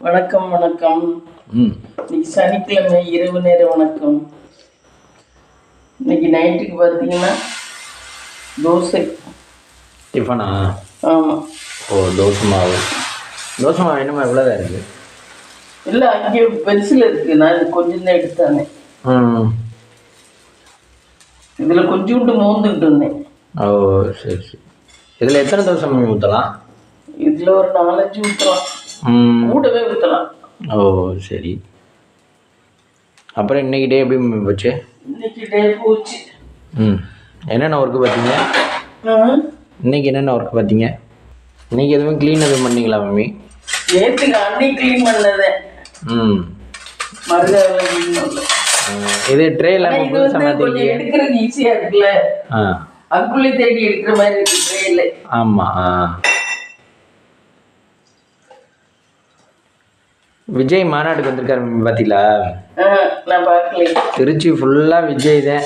வணக்கம் வணக்கம். ம். இன்னைக்கு சனிக்கிழமை இரவு நேர வணக்கம். இன்னைக்கு நைட்டுக்கு பார்த்தீங்கன்னா தோசை. டிஃபனா? ஆமாம் ஓ தோசை மாவு. தோசை மாவு என்னமா இவ்வளோதான் இருக்குது இல்லை அங்கே பெருசில் இருக்கு. நான் கொஞ்சம் தான் எடுத்தானே. ம். இதில் கொஞ்சோண்டு மோந்துக்கிட்டு இருந்தேன். ஓ சரி சரி. இதில் எத்தனை தோசை ஊற்றலாம் இதில் ஒரு நாலஞ்சு ஊற்றலாம் ம். கூடவே ஊற்றலாம் ஓ சரி. அப்புறம் இன்னைக்கு டே எப்படி போச்சு? இன்னைக்கு டே போச்சு. ம். என்னென்ன ஒர்க்கு பார்த்தீங்க? இன்னைக்கு என்னென்ன ஒர்க் பார்த்தீங்க? இன்னைக்கு எதுவும் க்ளீன் எதுவும் பண்ணீங்களா மம்மி? நேற்றுக்கு அன்னைக்கு க்ளீன் பண்ணதே. ம். இது ட்ரே ஆனா எல்லாம் இது புதுசாக வந்து கொஞ்சம் மாற்றிருக்கீங்க எடுக்கிறது இருக்குல்ல. ஆ. அதுக்குள்ளே தேடி எடுக்கிற மாதிரி இருக்கு ட்ரெயினில் ஆமாம் விஜய் மாநாட்டுக்கு வந்திருக்காரு மம்மி பார்த்தீங்களா திருச்சி ஃபுல்லாக விஜய் தான்.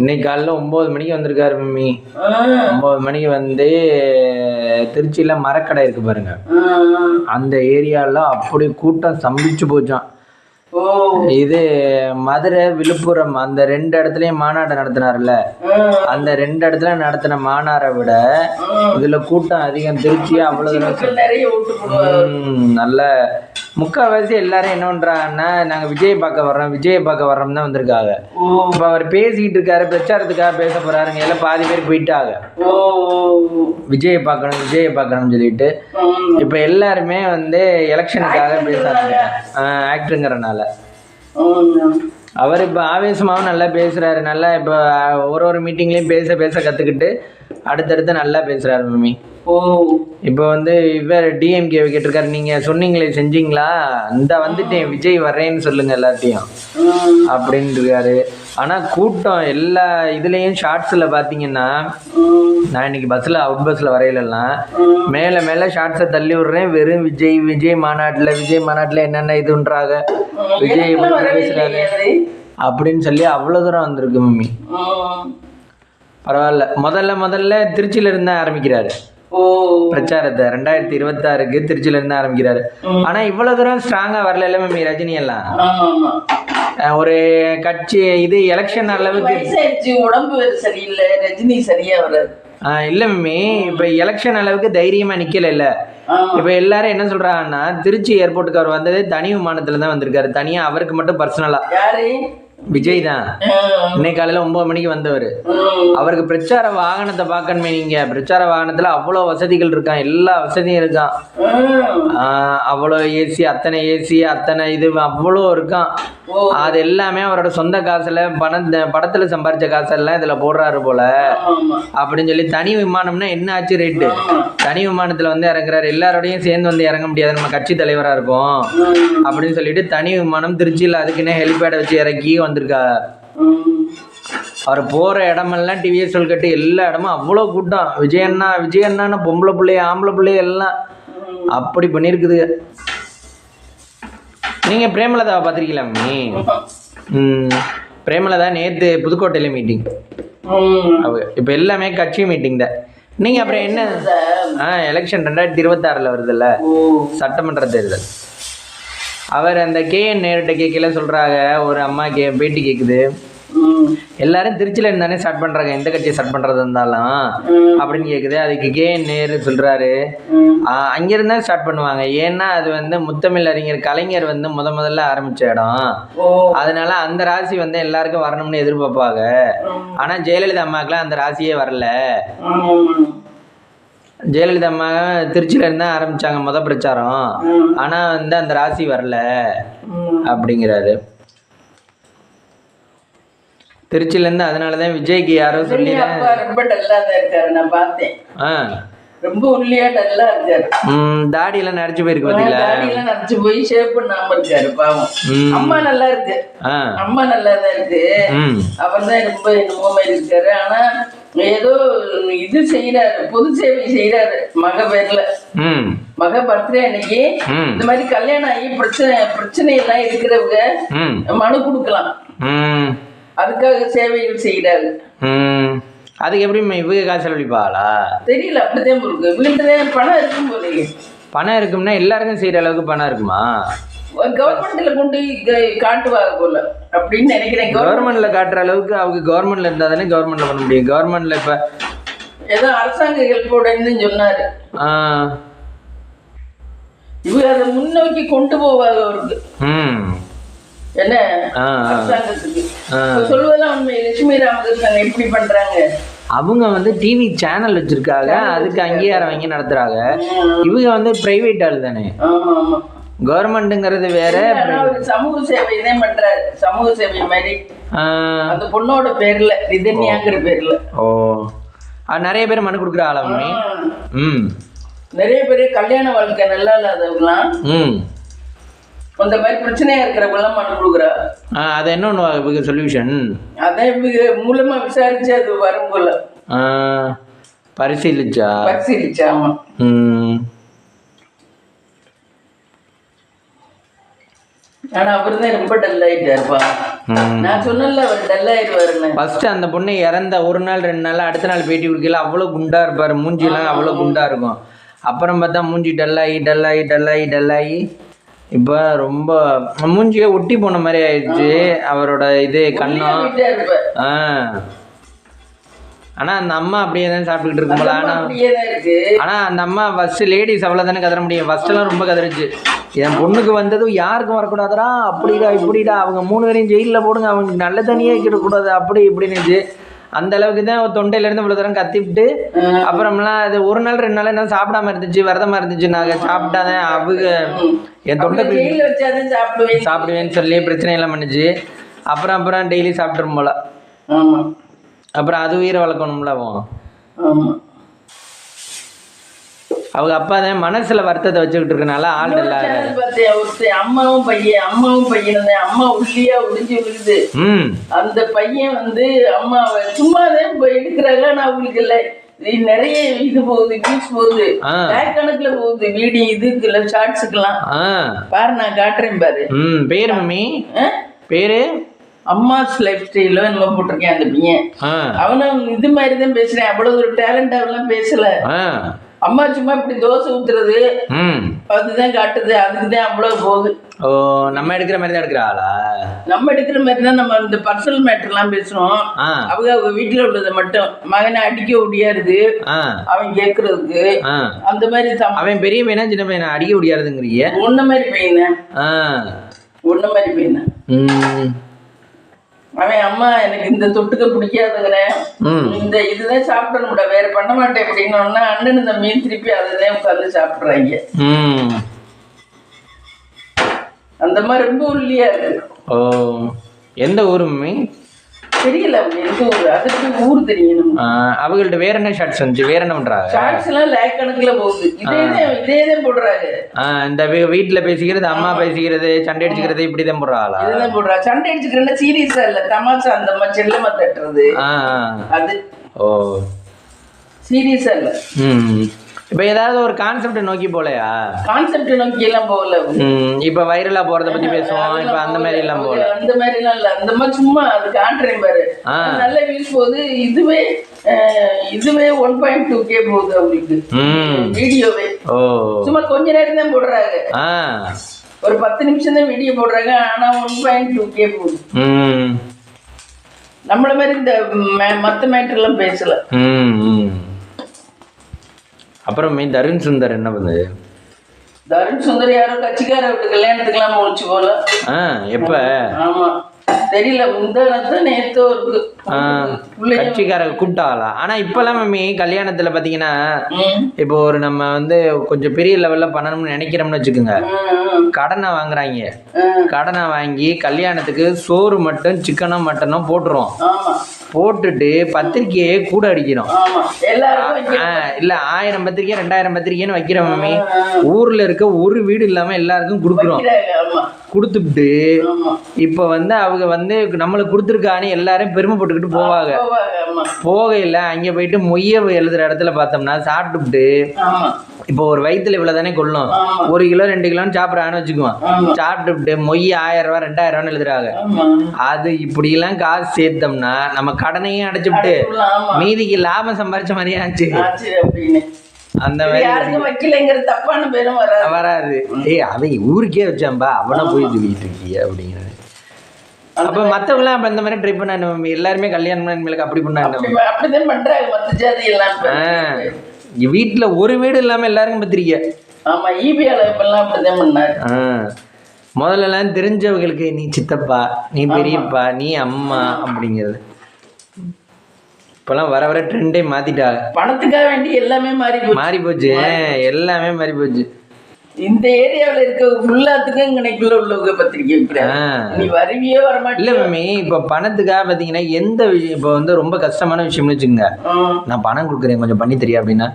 இன்னைக்கு காலைல ஒம்பது மணிக்கு வந்திருக்காரு மம்மி. ஒம்பது மணிக்கு வந்து திருச்சியில் மரக்கடை இருக்கு பாருங்க. அந்த ஏரியாவில் அப்படி கூட்டம் சம்பிச்சு போச்சான் இது மதுரை விழுப்புரம் அந்த ரெண்டு இடத்துலையும் மாநாடு நடத்தினார்ல. அந்த ரெண்டு இடத்துல நடத்தின மாநாடை விட. இதுல கூட்டம் அதிகம் திருச்சி அவ்வளவு நல்ல முக்கால்வாசி எல்லாரும் என்ன பண்றாங்கன்னா நாங்க விஜய் பார்க்க வர்றோம் விஜய் பார்க்க வர்றோம் தான் வந்திருக்காங்க. இப்ப அவர் பேசிக்கிட்டு இருக்காரு பிரச்சாரத்துக்காக பேச போறாருங்க. எல்லாம் பாதி பேர் போயிட்டாங்க. ஓ விஜயை பார்க்கணும் விஜயை பார்க்கணும்னு சொல்லிட்டு. இப்ப எல்லாருமே வந்து எலெக்ஷனுக்காக பேச ஆக்டருங்கிறனால. அவர் இப்போ ஆவேசமாகவும் நல்லா பேசுகிறாரு நல்லா இப்போ ஒரு ஒரு மீட்டிங்லேயும் பேச பேச கற்றுக்கிட்டு அடுத்தடுத்து நல்லா பேசுகிறாரு மம்மி. ஓ. இப்போ வந்து இவர் டிஎம்கே கேட்டிருக்காரு நீங்கள் சொன்னீங்களே செஞ்சீங்களா? இந்த வந்துட்டேன் விஜய் வர்றேன்னு சொல்லுங்கள் எல்லாத்தையும். அப்படின்னு இருக்காரு ஆனால் கூட்டம் எல்லா இதுலேயும் ஷார்ட்ஸில் பார்த்தீங்கன்னா நான் இன்னைக்கு பஸ்ஸில் அவுட் பஸ்ஸில் வரையிலலாம். மேலே மேலே ஷார்ட்ஸை தள்ளி விடுறேன். வெறும் விஜய் விஜய் மாநாட்டில் விஜய் மாநாட்டில் என்னென்ன இதுன்றாங்க. விஜய் பேசுறாரு. அப்படின்னு சொல்லி அவ்வளோ தூரம் வந்திருக்கு மம்மி. பரவாயில்ல. முதல்ல முதல்ல திருச்சியில இருந்து ஆரம்பிக்கிறாரு. பிரச்சாரத்தை ரெண்டாயிரத்தி இருபத்தாறுக்கு திருச்சியில இருந்து ஆரம்பிக்கிறாரு. ஆனா இவ்வளவு தூரம் ஸ்ட்ராங்கா வரல இல்ல மம்மி ரஜினி எல்லாம். ஒரு கட்சி இது எலெக்ஷன் அளவுக்கு உடம்பு சரியில்லை ரஜினி சரியா வராது. இல்ல மம்மி இப்ப எலெக்ஷன் அளவுக்கு தைரியமா நிக்கல இல்ல. இப்ப எல்லாரும் என்ன சொல்றாங்கன்னா திருச்சி ஏர்போர்ட்டுக்கு அவர் வந்தது தனி விமானத்துல தான் வந்திருக்காரு. தனியா அவருக்கு மட்டும் பர்சனலா விஜய் தான் இன்னைக்கு காலையில ஒன்பது மணிக்கு வந்தவர். அவருக்கு பிரச்சார வாகனத்தை பார்க்கணுமே நீங்க. பிரச்சார வாகனத்துல அவ்வளோ வசதிகள் இருக்கான். எல்லா வசதியும் இருக்கான். அவ்வளோ ஏசி அத்தனை ஏசி அத்தனை இது அவ்வளோ இருக்கான். அது எல்லாமே அவரோட சொந்த காசுல பணம் படத்துல சம்பாரிச்ச காசெல்லாம் இதுல போடுறாரு போல. அப்படின்னு சொல்லி தனி விமானம்னா என்ன ஆச்சு ரேட்டு தனி விமானத்துல வந்து இறங்குறாரு. எல்லாரோடையும் சேர்ந்து வந்து இறங்க முடியாது. நம்ம கட்சி தலைவரா இருக்கோம். அப்படின்னு சொல்லிட்டு தனி விமானம் திருச்சியில் அதுக்குன்னே ஹெலிபேடை வச்சு இறக்கி வந்திருக்கா. அவர் போற இடமெல்லாம் டிவிஎஸ் கட்டு எல்லா இடமும் அவ்வளோ கூட்டம். விஜய் அண்ணா விஜய் அண்ணான்னு பொம்பளை பிள்ளைய ஆம்பளை பிள்ளைய எல்லாம் அப்படி பண்ணியிருக்குது நீங்க பிரேமலதாவை பார்த்துருக்கீங்களா மம்மி ம். பிரேமலதா நேற்று புதுக்கோட்டையில் மீட்டிங் இப்போ எல்லாமே கட்சி மீட்டிங் தான். நீங்கள் அப்புறம் என்ன? ஆ எலெக்ஷன் ரெண்டாயிரத்தி இருபத்தாறில் வருதுல்ல? சட்டமன்ற தேர்தல். அவர் அந்த கேஎன் நேருட்ட கேட்கல சொல்கிறாங்க ஒரு அம்மா கே பேட்டி கேட்குது எல்லாரும் திருச்சியில் இருந்தானே ஸ்டார்ட் பண்ணுறாங்க எந்த கட்சியை ஸ்டார்ட் பண்ணுறது இருந்தாலும்? அப்படின்னு கேட்குது அதுக்கு கேஎன் நேரு சொல்கிறாரு ம். அங்கிருந்தா ஸ்டார்ட் பண்ணுவாங்க. ஏன்னா அது வந்து முத்தமிழ் அறிஞர் கலைஞர் வந்து முத முதல்ல ஆரம்பிச்ச இடம். அதனால அந்த ராசி வந்து எல்லாருக்கும் வரணும்னு எதிர்பார்ப்பாங்க. ஆனா ஜெயலலிதா அம்மாக்கெல்லாம் அந்த ராசியே வரல. ஜெயலலிதா அம்மா திருச்சியில இருந்து ஆரம்பிச்சாங்க முத பிரச்சாரம். ஆனா வந்து அந்த ராசி வரல. அப்படிங்கிறாரு. திருச்சியில இருந்து அதனாலதான் விஜய்க்கு யாரோ சொல்லி ரொம்ப டல்லா தான் இருக்காரு நான் பார்த்தேன். ஆ. ரொம்ப ஒல்லியா டல்லா இருக்காரு. ம் தாடியெல்லாம் நடிச்சு போயிருக்கு பாத்தீங்களா தாடியெல்லாம் நடிச்சு போய் ஷேப் பண்ணாம இருக்காரு பாவம். அம்மா நல்லா இருக்கு. அம்மா நல்லா தான் இருக்கு. அவர் தான் ரொம்ப என்னமோ மாதிரி இருக்காரு. ஆனா ஏதோ இது செய்யறாரு பொது சேவை செய்யறாரு மக பேர்ல. மக பர்த்டே அன்னைக்கு இந்த மாதிரி கல்யாணம் ஆகி பிரச்சனை பிரச்சனை எல்லாம் இருக்கிறவங்க மனு கொடுக்கலாம். அதுக்காக சேவைகள் செய்யறாரு ம். அதுக்கு எப்படி இவங்க காசு செலவழிப்பாளா? தெரியல அப்படித்தான் இருக்கு. வீட்டுல பணம் இருக்கும் போதே பணம் இருக்கும்னா எல்லாருக்கும் செய்யற அளவுக்கு பணம் இருக்குமா? கவர்மெண்ட்ல கொண்டு காட்டுவாங்க போல அப்படின்னு நினைக்கிறேன். கவர்மெண்ட் கவர்மெண்ட்ல காட்டுற அளவுக்கு அவங்க கவர்மெண்ட்ல இருந்தா தானே கவர்மெண்ட்ல பண்ண முடியும். கவர்மெண்ட்ல இப்ப ஏதோ அரசாங்க ஹெல்ப்போடன்னு சொன்னாரு. இவங்க அதை முன்னோக்கி கொண்டு போவாங்க அவருக்கு. என்ன. அரசாங்கத்துக்கு. சொல்லுவதெல்லாம் உண்மை. லட்சுமி ராமகிருஷ்ணன் எப்படி பண்றாங்க? அவங்க வந்து டிவி சேனல் வச்சிருக்காங்க. அதுக்கு அங்கீகாரம் வாங்கி நடத்துறாங்க. இவங்க வந்து பிரைவேட் ஆள் தானே. கவர்மெண்ட்டுங்கிறது வேற சமூக சேவை தான் பண்றாரு. சமூக சேவை மாதிரி. அந்த பொண்ணோட பேர்ல ரிதன்யாங்கிற பேர்ல. ஓ. நிறைய பேர் மனு கொடுக்குற ஆளாமே. ம். நிறைய பேர் கல்யாண வாழ்க்கை நல்லா இல்லாதவங்களாம். ம். அந்த மாதிரி பிரச்சனையா இருக்கிறவங்களாம் மனு கொடுக்குறா. அது என்ன ஒன்று சொல்யூஷன் அதை இவங்க மூலமா விசாரிச்சு அது வரும் போல. பரிசீலிச்சா? பரிசீலிச்சு ஆமா. ஆனா அவர் தான் ரொம்ப டல் ஆயிட்டாருப்பா. நான் சொன்னல அவர் டல் ஆயிடுவாருன்னு. ஃபர்ஸ்ட் அந்த பொண்ணு இறந்த ஒரு நாள் ரெண்டு நாள் அடுத்த நாள் பேட்டி கொடுக்கல. அவ்வளோ குண்டா இருப்பாரு. மூஞ்சிலாம் அவ்வளோ குண்டா இருக்கும். அப்புறம் பார்த்தா மூஞ்சி டல்லாகி டல்லாகி டல்லாகி டல்லாகி இப்போ ரொம்ப மூஞ்சியே ஒட்டி போன மாதிரி ஆயிடுச்சு. அவரோட இது கண்ணம் ஆ. ஆனால் அந்த அம்மா அப்படியே தான் சாப்பிட்டுக்கிட்டு இருக்கும் போல. ஆனால் அப்படியே தான் இருக்கு. ஆனால் அந்த அம்மா ஃபர்ஸ்ட் லேடிஸ் அவ்வளோ தானே கதற முடியும். ஃபர்ஸ்ட்லாம் ரொம்ப கதறிச்சு. என் பொண்ணுக்கு வந்ததும் யாருக்கும் வரக்கூடாதுடா அப்படிடா இப்படிடா. அவங்க மூணு பேரையும் ஜெயிலில் போடுங்க. அவங்களுக்கு நல்ல தனியாக கிடக்கூடாது. அப்படி இப்படின்னுச்சு அந்த அளவுக்கு தான் தொண்டையிலேருந்து இவ்வளோ தூரம் கத்திவிட்டு அப்புறம்லாம் அது ஒரு நாள் ரெண்டு நாள் என்ன சாப்பிடாம இருந்துச்சு விரதமா இருந்துச்சு. நாங்கள் சாப்பிட்டாதான் அவங்க என் தொண்டை சாப்பிடுவேன்னு சொல்லி பிரச்சனை எல்லாம் பண்ணுச்சு. அப்புறம் அப்புறம் டெய்லி சாப்பிட்ரும் போல. ஆமா. அப்புறம் அது உயிரை வளர்க்கணும்ல அவன். ஆமா. அவங்க அப்பா தான் மனசுல வருத்தத்தை வச்சுக்கிட்டு இருக்கனால ஆள் ஒருத்தன் அம்மாவும் பையன் அம்மாவும் பையனும் தான் அம்மா உள்ளியா உடிஞ்சு விழுகுது ம். அந்த பையன் வந்து அம்மாவை சும்மாதான் போய் எடுக்கிறாங்க ஆனா அவங்களுக்கு இல்லை. நிறைய இது போகுது வியூஸ் போகுது. கணக்குல போகுது வீடியோ இதுக்குள்ள ஷார்ட்ஸுக்கெல்லாம் பாரு நான் காட்டுறேன் பாரு. ம் பேர் மம்மி? பேரு? அம்மாஸ் லைஃப் ஸ்டைலோ என்னமோ போட்டிருக்கேன் அந்த பையன். அவனும் இது மாதிரி தான் பேசுறேன். அவ்வளவு ஒரு டேலண்ட் அவெல்லாம் பேசல. அம்மா சும்மா இப்படி தோசை ஊத்துறது. ம். அதுதான் காட்டுது அதுக்கு தான் அவ்வளவு போகுது. ஓ நம்ம எடுக்கிற மாதிரி தான் எடுக்கிற ஆளா? நம்ம எடுக்கிற மாதிரி தான் நம்ம இந்த பர்சனல் மேட்டர்லாம் பேசுறோம். அவங்க அவங்க வீட்டுல உள்ளதை மட்டும். மகனை அடிக்க முடியாது அவன் கேட்கறதுக்கு ஆ. அந்த மாதிரி அவன் பெரிய பையனா சின்ன பையனா? அடிக்க முடியாதுங்கிறீங்க உன்ன மாதிரி பையன். ஆ. உன்ன மாதிரி பையன். அவன் அம்மா எனக்கு இந்த தொட்டுக்க பிடிக்காதுங்கிறேன் ம். இந்த இதுதான் சாப்பிடணும்டா வேற பண்ண மாட்டேன் அப்படின்னோன்னா அண்ணன் இந்த மீன் திருப்பி அதுதான் உட்காந்து சாப்பிட்றாங்க. அந்த மாதிரி ரொம்ப உள்ளியா இருக்கு. ஓ எந்த ஊர் மம்மி தெரியல எந்த ஊர். அதுக்கு ஊர் தெரியணும். அவங்கள்ட்ட வேற என்ன ஷார்ட்ஸ் வந்துச்சு? வேற என்ன பண்றாங்க ஷார்ட்ஸ் எல்லாம் லேக் கணக்குல போகுது. இதே இதே தான் போடுறாங்க. இந்த வீ- வீட்ல பேசிக்கிறது அம்மா பேசிக்கிறது சண்டை அடிச்சுக்கிறது இப்படி தான் போடுறாளா? இதுதான் போடுறாங்க சண்டை அடிச்சுக்கிறேன்னா சீரியஸா இல்ல. தமாஷா அந்த மாதிரி செல்லமா தட்டுறது. அது ஓ. சீரியஸா இல்ல. ம். இப்போ ஏதாவது ஒரு கான்செப்ட் நோக்கி போலையா? கான்செப்ட் நோக்கி எல்லாம் போகல. இப்போ வைரலா போறத பத்தி பேசுவோம். இப்போ அந்த மாதிரி எல்லாம் போல அந்த மாதிரி எல்லாம் இல்ல. அந்த மாதிரி சும்மா அது காட்டுறேன் பாரு. நல்ல வியூஸ் போகுது. இதுவே இதுவே ஒன் பாயிண்ட் டூ கே போகுது அவங்களுக்கு. வீடியோவே. ஓ. சும்மா கொஞ்ச நேரம் தான் போடுறாங்க. ஒரு பத்து நிமிஷம் தான் வீடியோ போடுறாங்க. ஆனா ஒன் பாயிண்ட் டூ கே போகுது. நம்மள மாதிரி இந்த மத்த மேட்டர் எல்லாம் பேசல. அப்புறம் தருண் சுந்தர் என்ன பண்ணுது தருண் சுந்தர் யாரோ கட்சிக்கார வீட்டு கல்யாணத்துக்குலாம் முடிச்சு போல. ஆ எப்போ? ஆமா. தெரியல முந்தானத்து நேத்தோ இருக்கு பிள்ளைங்க கட்சிக்கார கூப்பிட்டாளா ஆனா இப்பெல்லாம் மம்மி கல்யாணத்துல பாத்தீங்கன்னா இப்போ ஒரு நம்ம வந்து கொஞ்சம் பெரிய லெவல்ல பண்ணணும்னு நினைக்கிறோம்னு வச்சுக்கோங்க. கடனை வாங்குறாங்க. கடனை வாங்கி கல்யாணத்துக்கு சோறு மட்டும் சிக்கனும் மட்டனும் போட்டுருவோம். ஆமா. போட்டுட்டு பத்திரிக்கையே கூட அடிக்கிறோம் இல்ல ஆயிரம் பத்திரிக்கை ரெண்டாயிரம் பத்திரிக்கைன்னு வைக்கிறோம் மம்மி. ஊர்ல இருக்க ஒரு வீடு இல்லாம எல்லாருக்கும் கொடுக்குறோம். கொடுத்துட்டு இப்போ வந்து அவங்க வந்து நம்மளுக்கு கொடுத்துருக்கான்னு எல்லாரும் பெருமைப்பட்டுக்கிட்டு போவாங்க. போகையில் அங்கே போயிட்டு மொய்ய எழுதுற இடத்துல பார்த்தோம்னா சாப்பிட்டுட்டு இப்போ ஒரு வயிற்றுல இவ்வளோ தானே கொள்ளும். ஒரு கிலோ ரெண்டு கிலோன்னு சாப்பிட்றான்னு வச்சுக்குவோம் சாப்பிட்டுட்டு மொய் ஆயிரம் ரூபா ரெண்டாயிரம் ரூபான்னு எழுதுறாங்க. அது இப்படிலாம் காசு சேர்த்தோம்னா நம்ம கடனையும் அடைச்சுவிட்டு மீதிக்கு லாபம் சம்பாரிச்ச மாதிரியே ஆச்சு. அந்த மாதிரி தப்பான பேரும் வராது. ஏய் அவன் ஊருக்கே வச்சான்பா அவனை போய் சொல்லிட்டு இருக்கிய அப்படிங்கிறது. அப்ப மத்தவங்களாம் அப்ப இந்த மாதிரி ட்ரை பண்ண எல்லாருமே கல்யாணம் பண்ண அப்படி பண்ணாங்க அப்படி அப்படிதான் பண்றாங்க மத்த ஜாதி எல்லாம். வீட்டுல ஒரு வீடு இல்லாம எல்லாருக்கும் பத்திரிக்கை ஆமா ஈபியால இப்பெல்லாம் அப்படிதான் பண்ணாரு. ஆ. முதல்லலாம் தெரிஞ்சவங்களுக்கு நீ சித்தப்பா நீ பெரியப்பா நீ அம்மா அப்படிங்கிறது. இப்பெல்லாம் வர வர ட்ரெண்டே மாத்திட்டாங்க. பணத்துக்காக வேண்டி எல்லாமே மாறி மாறி போச்சு எல்லாமே மாறி போச்சு இந்த ஏரியாவுல இருக்க ஃபுல்லாத்துக்கும் இங்கனைக்குள்ள உள்ளவங்க பத்திரிக்கை. நீ வருவியே இல்ல வரமாட்டேன் மம்மி இப்ப பணத்துக்காக பாத்தீங்கன்னா எந்த விஷயம் இப்ப வந்து ரொம்ப கஷ்டமான விஷயம்னு வச்சுக்கோங்க. நான் பணம் கொடுக்குறேன் கொஞ்சம் பண்ணி தெரியா அப்படின்னா.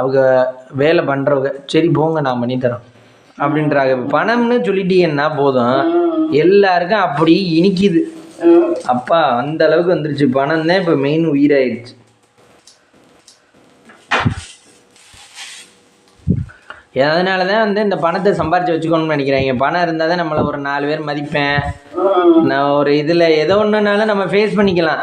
அவங்க வேலை பண்றவங்க சரி போங்க நான் பண்ணி தரோம் அப்படின்றாங்க. பணம்னு சொல்லிட்டீங்கன்னா போதும். எல்லாருக்கும் அப்படி இனிக்குது. அப்பா அந்த அளவுக்கு வந்துருச்சு. பணம் தான் இப்போ மெயின் உயிராயிடுச்சு அதனால தான் வந்து இந்த பணத்தை சம்பாரிச்சு வச்சுக்கணும்னு நினைக்கிறாங்க பணம் இருந்தால் தான் நம்மளை ஒரு நாலு பேர் மதிப்பேன். நான் ஒரு இதில் எதோ ஒன்றுனாலும் நம்ம ஃபேஸ் பண்ணிக்கலாம்.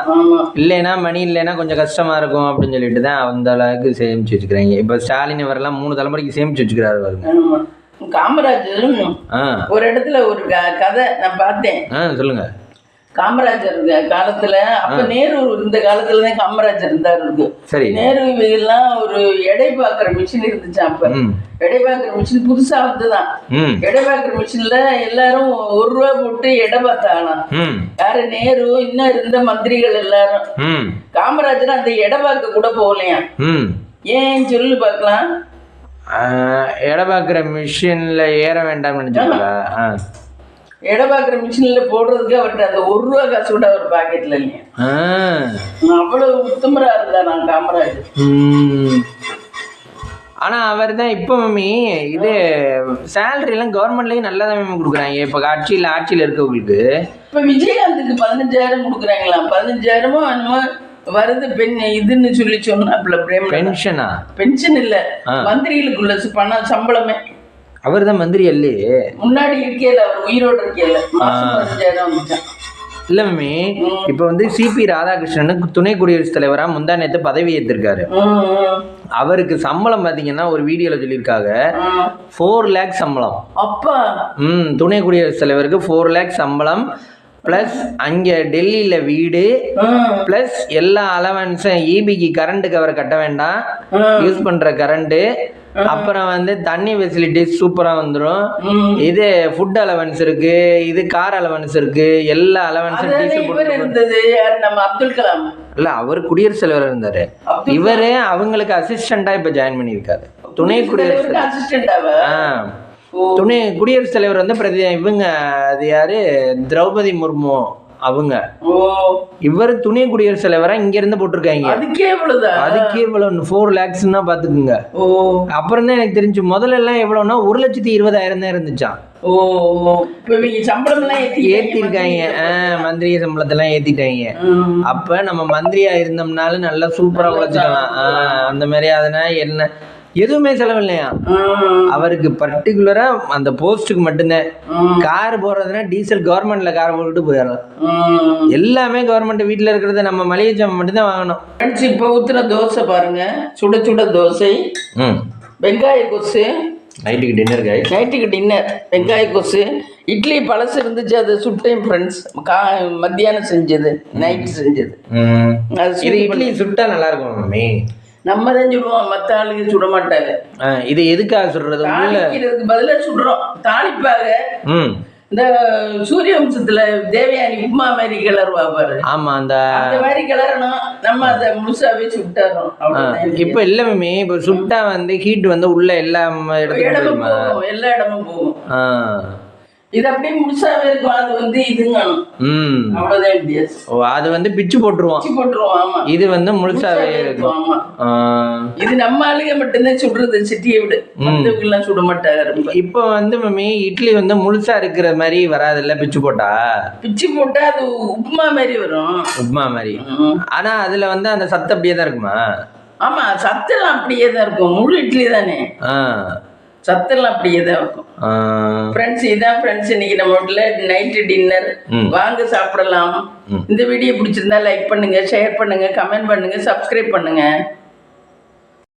இல்லைன்னா மணி இல்லைன்னா கொஞ்சம் கஷ்டமாக இருக்கும் அப்படின்னு சொல்லிட்டு தான் அந்த அளவுக்கு சேமிச்சு வச்சுக்கிறாங்க இப்போ ஸ்டாலின் அவரெல்லாம் மூணு தலைமுறைக்கு சேமிச்சு வச்சுக்கிறாரு பாருங்க. ஆமா. காமராஜர் ஆ. ஒரு இடத்துல ஒரு கதை நான் பார்த்தேன். ஆ சொல்லுங்கள் காமராஜர் காலத்துல அப்ப நேரு இந்த காலத்துல தான் காமராஜர் இருந்தாரு இருக்கு சரி. நேரு எல்லாம் ஒரு எடை பார்க்குற மிஷின் இருந்துச்சு அப்ப. எடை பார்க்குற மிஷின் புதுசா வந்துதான் எடை பார்க்குற மிஷின்ல எல்லாரும் ஒரு ரூபா போட்டு எடை பார்த்தாங்களாம். யாரு? நேரு இன்னும் இருந்த மந்திரிகள் எல்லாரும். காமராஜர் அந்த எடை பார்க்க கூட போகலையா ஏன் சொல்லு பார்க்கலாம். எடை பார்க்குற மிஷினில் ஏற வேண்டாம்னு நினச்சிங்களா எடை பார்க்குற மிஷின்ல போடுறதுக்கு அவர்கிட்ட அந்த ஒரு ரூபா காசு கூட அவர் பாக்கெட்ல இல்லையா. ஆ. அவ்வளவு உத்தமரா இருந்தா நான் காமராஜர் ம். ஆனா அவர் தான் இப்போ மம்மி இது சேலரி எல்லாம் கவர்மெண்ட்லயும் நல்லா தான் மேம் கொடுக்குறாங்க. இப்போ ஆட்சியில் ஆட்சியில் இருக்கவங்களுக்கு. இப்ப விஜயகாந்துக்கு பதினஞ்சாயிரம் கொடுக்குறாங்களாம் பதினஞ்சாயிரமோ என்னமோ வருது பெண் இதுன்னு சொல்லி சொன்னாப்புல பிரேம் பென்ஷனா பென்ஷன் இல்ல. மந்திரிகளுக்குள்ள பணம் சம்பளமே. அவர் தான் மந்திரி இல்லையே முன்னாடி இருக்கேல அவர் உயிரோட வந்துச்சான் இல்லை மம்மி இப்போ வந்து சிபி ராதாகிருஷ்ணனுக்கு துணை குடியரசுத் தலைவராக முந்தா நேற்று பதவி ம், அவருக்கு சம்பளம் பார்த்தீங்கன்னா ஒரு வீடியோவில் சொல்லியிருக்காங்க. ஃபோர் லேக் சம்பளம். அப்பா. ம் துணை குடியரசுத் தலைவருக்கு ஃபோர் லேக் சம்பளம் ப்ளஸ் அங்கே டெல்லியில் வீடு ப்ளஸ் எல்லா அலவன்ஸும் ஈபிக்கு கரண்ட் கவர் கட்ட வேண்டாம். யூஸ் பண்ணுற கரண்ட்டு அப்புறம் வந்து தண்ணி ஃபெசிலிட்டிஸ் சூப்பராக வந்துடும். இது ஃபுட் அலவன்ஸ் இருக்கு இது கார் அலவன்ஸ் இருக்கு எல்லா அலவன்ஸும் இருந்தது? நம்ம அப்துல் கலாம். இல்லை அவர் குடியரசுத் தலைவர் இருந்தார். இவர் அவங்களுக்கு அசிஸ்டண்ட்டாக இப்போ ஜாயின் பண்ணியிருக்காரு. துணை ஆ. துணை குடியரசுத் தலைவர் வந்து பிரதி இவங்க அது யாரு? திரௌபதி முர்மு. அவங்க. இவர் துணை குடியரசுத் தலைவராக இங்கேருந்து போட்டிருக்காங்க. அதுக்கே இவ்வளவுதான் அதுக்கே இவ்வளோ ஃபோர் லேக்ஸ்னா பார்த்துக்குங்க. ஓ. அப்புறம் தான் எனக்கு தெரிஞ்சு முதல்ல எல்லாம் எவ்வளோன்னா ஒரு லட்சத்தி இருபதாயிரம் தான் இருந்துச்சான் ஆ மந்திரி சம்பளத்தெல்லாம் ஏற்றிட்டாங்க ம். அப்போ நம்ம மந்திரியா இருந்தோம்னாலும் நல்லா சூப்பராக உழைச்சிக்கலாம். அந்த மாதிரி அதனால என்ன எதுவுமே செலவு இல்லையா ம். அவருக்கு பர்டிகுலராக அந்த போஸ்ட்டுக்கு மட்டும்தான். கார் போடுறதுன்னா டீசல் கவர்மெண்ட்ல கார் போட்டுட்டு போயிடலாம். எல்லாமே கவர்மெண்ட் வீட்டில் இருக்கிறத நம்ம மளிகை ஜாமான் மட்டும்தான் வாங்கணும். இப்போ ஊத்துன தோசை பாருங்க. சுட சுட தோசை. வெங்காய கொசு. நைட்டுக்கு டின்னர் காய் நைட்டுக்கு டின்னர் வெங்காய கொசு. இட்லி பழசு இருந்துச்சு அது சுட்டேன் ஃப்ரெண்ட்ஸ் கா மத்தியானம் செஞ்சது நைட் செஞ்சது. இது இட்லி சுட்டா நல்லா இருக்கும் மம்மி. நம்ம தான் சுடுவோம் மற்ற ஆளுங்க சுட மாட்டாங்க. இது எதுக்காக உள்ள தாளிக்கிறதுக்கு பதிலாக சுடுறோம். தாளிப்பாக ம். இந்த சூரிய வம்சத்துல தேவயானி உப்மா மாதிரி கிளறுவா பாரு. ஆமா அந்த அந்த மாதிரி கிளறணும். நம்ம அதை முழுசாவே சுட்டுறோம். இப்ப இல்ல மம்மி இப்ப சுட்டா வந்து ஹீட் வந்து உள்ள எல்லா இடத்துக்கும் எல்லா இடமும் போகும். இது அப்படியே முழுசாவே இருக்கும் அது வந்து இதுங்கணும். ம். அவ்வளவுதான் வித்தியாசம் ஓ அது வந்து பிச்சு போட்டுருவோம். வச்சு போட்டுருவோம் ஆமா. இது வந்து முழுசாவே இருக்கும் ஆமா. இது நம்ம ஆளுங்க மட்டும்தான் சுடுறது சிட்டியை விடு. மத்தவங்க எல்லாம் சுட மாட்டாங்க இப்போ வந்து மம்மி இட்லி வந்து முழுசா இருக்கிற மாதிரி வராதுல்ல பிச்சு போட்டா? பிச்சு போட்டா அது உப்புமா மாதிரி வரும். உப்மா மாதிரி. ஆனா அதுல வந்து அந்த சத்து அப்படியே தான் இருக்குமா? ஆமா சத்தெல்லாம் அப்படியே தான் இருக்கும். முழு இட்லி தானே. ஆ. சத்தெல்லாம் அப்படியே தான் இருக்கும். ஃப்ரெண்ட்ஸ் இதான் ஃப்ரெண்ட்ஸ் இன்னைக்கு நம்ம வீட்டில் நைட்டு டின்னர். வாங்க சாப்பிடலாம். இந்த வீடியோ பிடிச்சிருந்தா லைக் பண்ணுங்க ஷேர் பண்ணுங்க கமெண்ட் பண்ணுங்க சப்ஸ்கிரைப் பண்ணுங்க